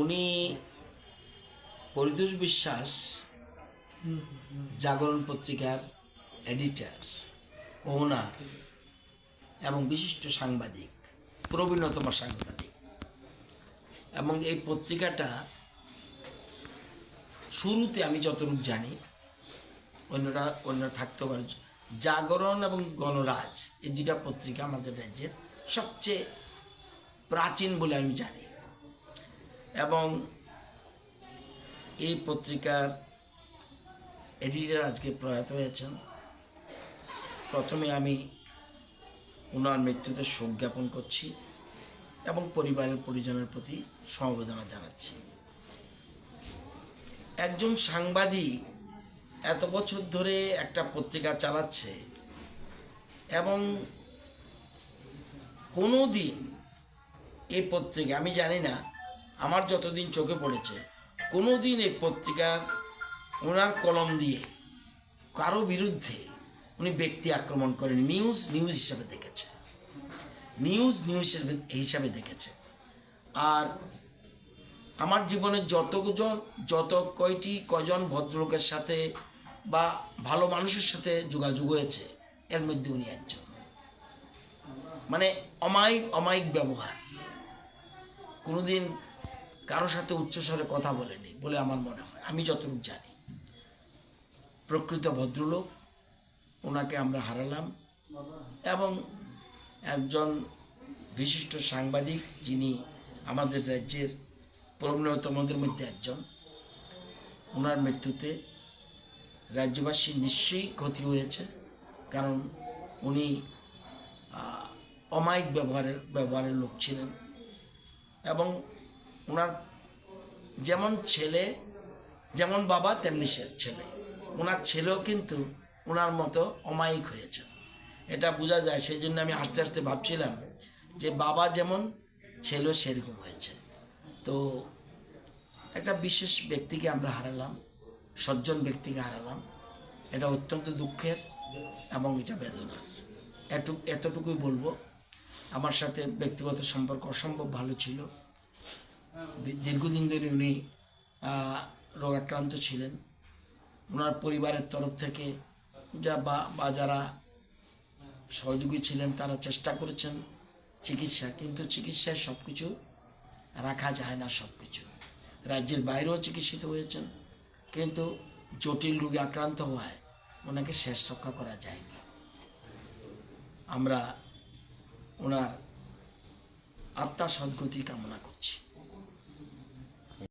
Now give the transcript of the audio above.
উনি পরিতোষ বিশ্বাস জাগরণ পত্রিকার এডিটার ওনার এবং বিশিষ্ট সাংবাদিক, প্রবীণতম সাংবাদিক। এবং এই পত্রিকাটা শুরুতে আমি যতটুকু জানি, অন্যরা অন্যরা থাকতে পারে, জাগরণ এবং গণরাজ, এই দুটা পত্রিকা আমাদের রাজ্যের সবচেয়ে প্রাচীন বলে আমি জানি। এবং এই পত্রিকার এডিটর আজকে প্রয়াত হয়েছেন। প্রথমে আমি ওনার মৃত্যুতে শোক জ্ঞাপন করছি এবং পরিবারের পরিজনের প্রতি সমবেদনা জানাচ্ছি। একজন সাংবাদিক এত বছর ধরে একটা পত্রিকা চালাচ্ছে এবং কোনো দিন এই পত্রিকা, আমি জানি না আমার যতদিন চোখে পড়েছে কোনো দিন এই পত্রিকার ওনার কলম দিয়ে কারও বিরুদ্ধে উনি ব্যক্তি আক্রমণ করেন। নিউজ নিউজ হিসাবে দেখেছে। নিউজ নিউজ হিসাবে দেখেছে। আর আমার জীবনে যতজন যত কয়টি কজন ভদ্রলোকের সাথে বা ভালো মানুষের সাথে যোগাযোগ হয়েছে, এর মধ্যে উনি একজন। মানে অমায়িক অমায়িক ব্যবহার। কোনোদিন কারোর সাথে উচ্চস্বরে কথা বলেনি বলে আমার মনে হয়। আমি যতটুকু জানি। প্রকৃত ভদ্রলোক, ওনাকে আমরা হারালাম এবং একজন বিশিষ্ট সাংবাদিক যিনি আমাদের রাজ্যের প্রবীণতমদের মধ্যে একজন, ওনার মৃত্যুতে রাজ্যবাসী নিশ্চয়ই ক্ষতি হয়েছে কারণ উনি অমায়িক ব্যবহারের ব্যবহারের লোক ছিলেন এবং ওনার যেমন ছেলে, যেমন বাবা, তেমনি ছেলে। ওনার ছেলেও কিন্তু ওনার মতো অমায়িক হয়েছে। এটা বোঝা যায় সেই জন্য আমি আস্তে আস্তে ভাবছিলাম যে বাবা যেমন ছেলেও সেরকম হয়েছে। তো একটা বিশেষ ব্যক্তিকে আমরা হারালাম, সজ্জন ব্যক্তিকে হারালাম। এটা অত্যন্ত দুঃখের এবং এটা বেদনার। এটু এতটুকুই বলব। আমার সাথে ব্যক্তিগত সম্পর্ক অসম্ভব ভালো ছিল। দীর্ঘদিন ধরে উনি রোগাক্রান্ত ছিলেন। ওনার পরিবারের তরফ থেকে যা বা বা যারা সহযোগী ছিলেন, তারা চেষ্টা করেছেন চিকিৎসা, কিন্তু চিকিৎসায় সব কিছু রাখা যায় না সব কিছু রাজ্যের বাইরেও চিকিৎসিত হয়েছেন, কিন্তু জটিল রোগে আক্রান্ত হওয়ায় ওনাকে শেষ রক্ষা করা যায়নি। আমরা ওনার আত্মা সদ্গতি কামনা করছি।